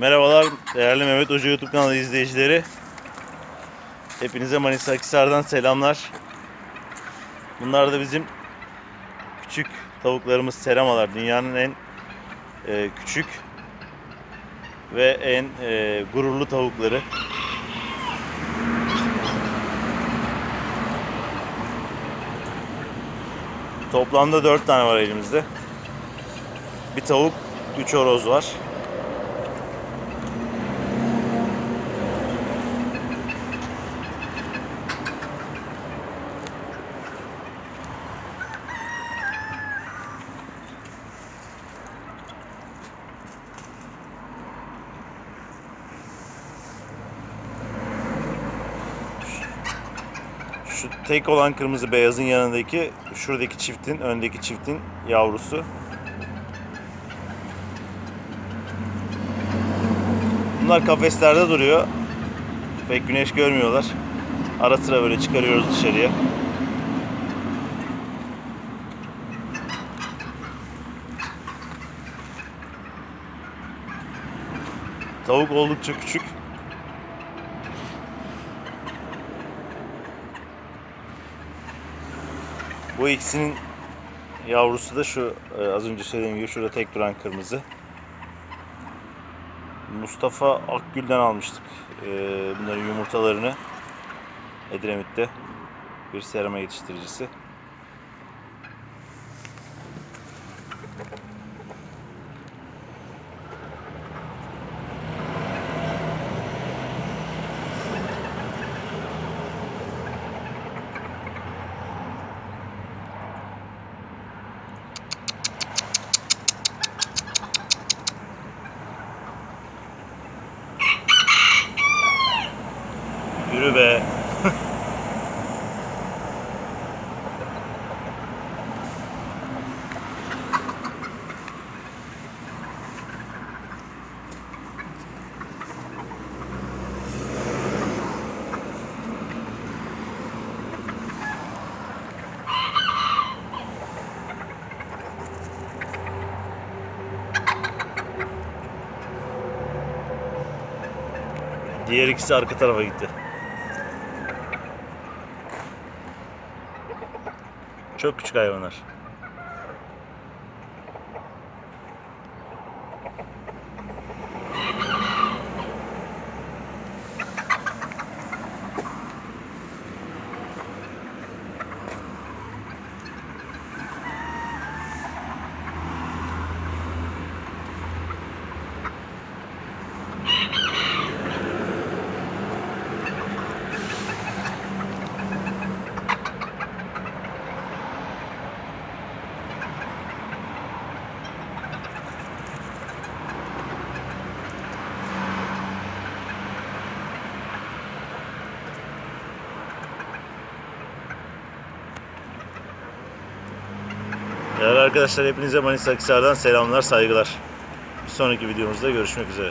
Merhabalar değerli Mehmet Hoca YouTube kanalı izleyicileri. Hepinize Manisa Akhisar'dan selamlar. Bunlar da bizim küçük tavuklarımız seramalar. Dünyanın en e, küçük ve en e, gururlu tavukları. Toplamda 4 tane var elimizde. Bir tavuk, 3 horoz var. Şu tek olan kırmızı beyazın yanındaki şuradaki çiftin, öndeki çiftin yavrusu. Bunlar kafeslerde duruyor. Pek güneş görmüyorlar. Ara sıra böyle çıkarıyoruz dışarıya. Tavuk oldukça küçük. Bu ikisinin yavrusu da şu e, az önce söylediğim gibi şurada tek duran kırmızı. Mustafa Akgül'den almıştık e, bunların yumurtalarını Edremit'te bir serama yetiştiricisi. Yürü be. Diğer ikisi arka tarafa gitti. Çok küçük hayvanlar. Değerli arkadaşlar hepinize Manisa Akhisar'dan selamlar, saygılar. Bir sonraki videomuzda görüşmek üzere.